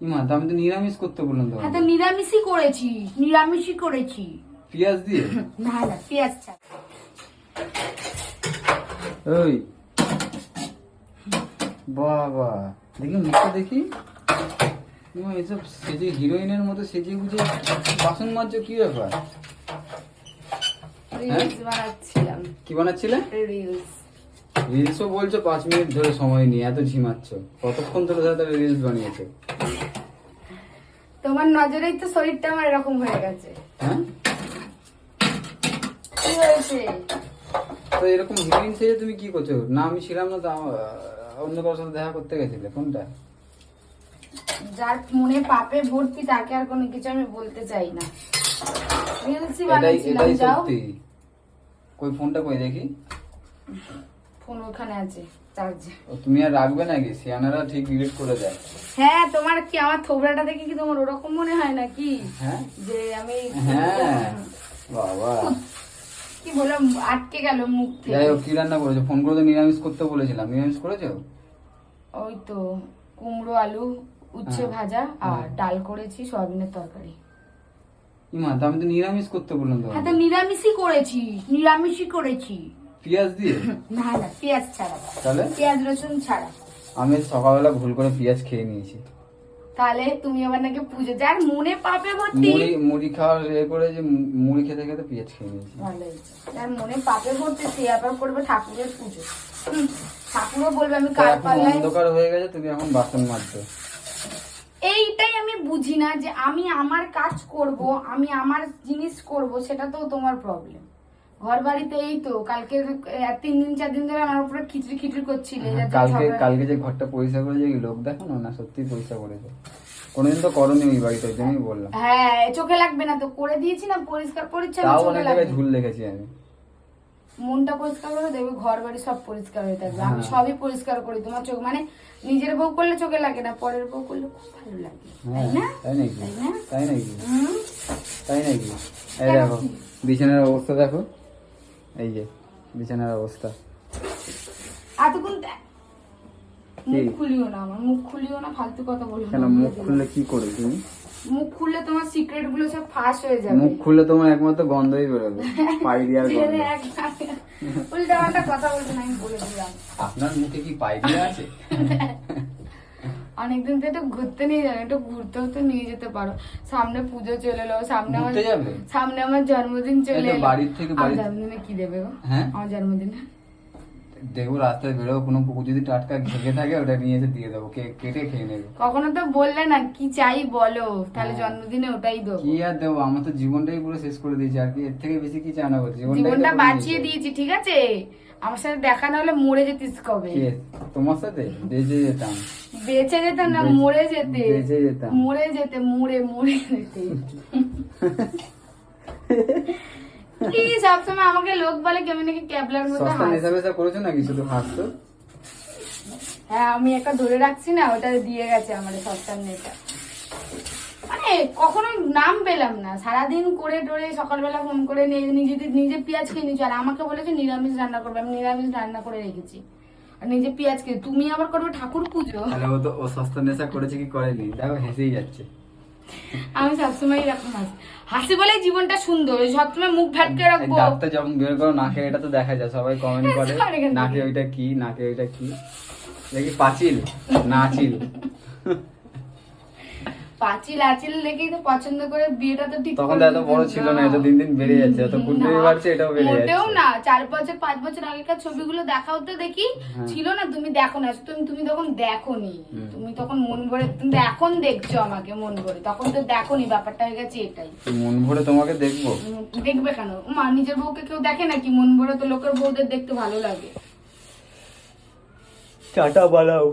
মা তো আমি তো নিরামিষ করতে বললাম তো হ্যাঁ তো নিরামিষই করেছি। নিরামিষই করেছি। পেঁয়াজ দিয়ে? না না পেঁয়াজ ছাড়া। ওই বাবা দেখি মুখটা দেখি। এসব সেজে হিরোইনের মতো সেজে গুজে বাসন মাজছো কি ব্যাপার? বানাচ্ছিলাম। কি বানাচ্ছিলে? রিলস রিলসও বলছো পাঁচ মিনিট ধরে সময় নিয়ে এত ঝিমাচ্ছ। কতক্ষণ ধরে তাহলে রিলস বানিয়েছো? তোমার নজরেই তো শরীরটা আমার এরকম হয়ে গেছে। হ্যাঁ? কি হয়েছে? তো এরকম হিরোইন সেজে তুমি কি করছ? না আমি ছিলাম না তো অন্য কারোর সাথে দেখা করতে গেছিলে কোনটা? যার মনে পাপে ভর্তি তাকে আর কোনো কিছু আমি বলতে চাই না। বানাচ্ছিলাম এটাই যাও। কই ফোনটা কই দেখি। ফোন ওখানে আছে। চার্জে ও, তুমি আর রাখবে নাকি? সিয়ানারা ঠিক ডিলিট করে দেয়। হ্যাঁ তোমার কি আমার থোবড়াটা দেখে কি তোমার ওরকম মনে হয় নাকি? হ্যাঁ। যে আমি হ্যাঁ। বাবা। কি বললাম আটকে গেল মুখ যাই থেকে হোক কি রান্না করেছ? ফোন করে তো নিরামিষ করতে বলেছিলাম। নিরামিষ করেছ? ওই তো কুমড়ো আলু উচ্ছে হ্যাঁ। ভাজা আর ডাল করেছি সয়াবিনের তরকারি। ইমা তো আমি তো নিরামিষ করতে বললাম তো হ্যাঁ তো নিরামিষই করেছি নিরামিষই করেছি। পেঁয়াজ দিয়ে? না না পেঁয়াজ ছাড়া তাহলে? পেঁয়াজ রসুন ছাড়া। আমি সকালবেলা ভুল করে পেঁয়াজ খেয়ে নিয়েছি। তাহলে তুমি আবার নাকি পুজো যার মনে পাপে ভর্তি। মুড়ি মুড়ি খাওয়ার এ করে যে মুড়ি খেতে খেতে পেঁয়াজ খেয়ে নিয়েছি। ভালো যার মনে পাপে ভর্তি সে আবার করবে ঠাকুরের পুজো। ঠাকুরও বলবে আমি কাল অন্ধকার হয়ে গেছে তুমি এখন বাসন মাজছো এইটাই আমি বুঝি না যে আমি আমার কাজ করব আমি আমার জিনিস করব সেটা তো তোমার প্রবলেম ঘর বাড়িতে এই তো কালকে তিন দিন চার দিন ধরে আমার উপরে খিচড়ি খিচড়ি করছিলে হ্যাঁ, কালকে কালকে যে ঘরটা পরিষ্কার করে যে লোক দেখানো না সত্যি পরিষ্কার করেছে। কোনোদিন তো করনি ওই বাড়িতে ওই জন্যই বললাম। হ্যাঁ চোখে লাগবে না তো করে দিয়েছি না পরিষ্কার পরিচ্ছন্ন তাও অনেক জায়গায় ঝুল আমি। মনটা পরিষ্কার করে দেখবে ঘর বাড়ি সব পরিষ্কার হয়ে থাকবে আমি হ্যাঁ। সবই পরিষ্কার করি তোমার চোখ মানে নিজের বউ করলে চোখে লাগে না পরের বউ করলে খুব ভালো লাগে তাই হ্যাঁ না? তাই নাকি? তাই নাকি? তাই নাকি? এই দেখো বিছানার অবস্থা দেখো। এই যে বিছানার অবস্থা। এতক্ষণ মুখ খুলিও না আমার মুখ খুলিও না ফালতু কথা কেন না, মুখ খুললে কি করবে তুমি? মুখ খুললে তোমার সিক্রেটগুলো সব ফাঁস হয়ে যাবে। মুখ খুললে তোমার একমাত্র গন্ধই বেরোবে পাই দিয়ার গন্ধ। উল্টা পাল্টা কথা বলবে না আমি বলে দিলাম। আপনার মুখে কি পাই দিয়া আছে? অনেকদিন তো একটু ঘুরতে নিয়ে যাবে একটু ঘুরতেও তো নিয়ে যেতে পারো। সামনে পুজো চলে এলো সামনে আমার সামনে আমার জন্মদিন চলে এলো। বাড়ির থেকে আমার জন্মদিনে কি দেবে হ্যাঁ? আমার জন্মদিনে? দেখব রাস্তায় বেরোবো কোনো কুকুর যদি টাটকা ঘেকে থাকে ওটা নিয়ে এসে দিয়ে দেবো কে- কেটে খেয়ে নেবে। কখনো তো বললে না কি চাই বলো? তাহলে হ্যাঁ। জন্মদিনে ওটাই দেবো। কি আর দেবো? আমার তো জীবনটাই পুরো শেষ করে দিয়েছি আর কি এর থেকে বেশি কি চায় না বলছি জীবনটা বাঁচিয়ে দিয়েছি ঠিক আছে? আমার সাথে দেখা না হলে মরে যেতিস কবে? তোমার সাথে? বেঁচে যেতাম। বেঁচে যেতাম না মরে যেতে। বেঁচে যেতাম। মরে যেতে মরে মরে যেতে। সবসময় আমাকে লোক বলে কেমন নাকি ক্যাবলার মতো সস্তা নেশা করেছ নাকি শুধু হাসতো হ্যাঁ আমি একটা ধরে রাখছি না ওটা দিয়ে গেছে আমার সস্তার মানে কখনো নাম পেলাম না। সারাদিন করে টোরে সকালবেলা ফোন করে নিজে নিজে পেঁয়াজ খেয়ে নিচ্ছি আর আমাকে বলেছে নিরামিষ রান্না করবে। আমি নিরামিষ রান্না করে রেখেছি। আর নিজে পেঁয়াজ খেয়ে তুমি আবার করবে ঠাকুর পুজো। ও তো ও সস্তা নেশা করেছে কি করেনি? দেখো হেসেই যাচ্ছে। আমি সবসময় এরকম হাসি হাসি বলে জীবনটা সুন্দর সবসময় মুখ ভাটকে রাখব। দাঁতটা যখন বের করো নাকে এটা তো দেখা যায় সবাই কমেন্ট করে নাকে ওইটা কি নাকে ওইটা কি। দেখি পাচিল নাচিল পাঁচিল আচিল দেখেই তো পছন্দ করে বিয়েটা তো ঠিক তখন এত বড় ছিল না এটা দিন দিন বেড়ে যাচ্ছে এত কুটুমি না, বাড়ছে এটাও বেড়ে মোটেও না চার বছর পাঁচ বছর আগেকার ছবিগুলো দেখাও তো দেখি হ্যাঁ। ছিল না তুমি দেখো না তুমি তুমি তখন দেখোনি। তুমি তখন মন ভরে তুমি এখন দেখছ আমাকে মন ভরে তখন তো দেখোনি ব্যাপারটা হয়ে গেছে এটাই। মন ভরে তোমাকে দেখব? দেখবে কেন? মা নিজের বউকে কেউ দেখে নাকি? মন ভরে তো লোকের বউদের দেখতে ভালো লাগে। চাটা বাড়াও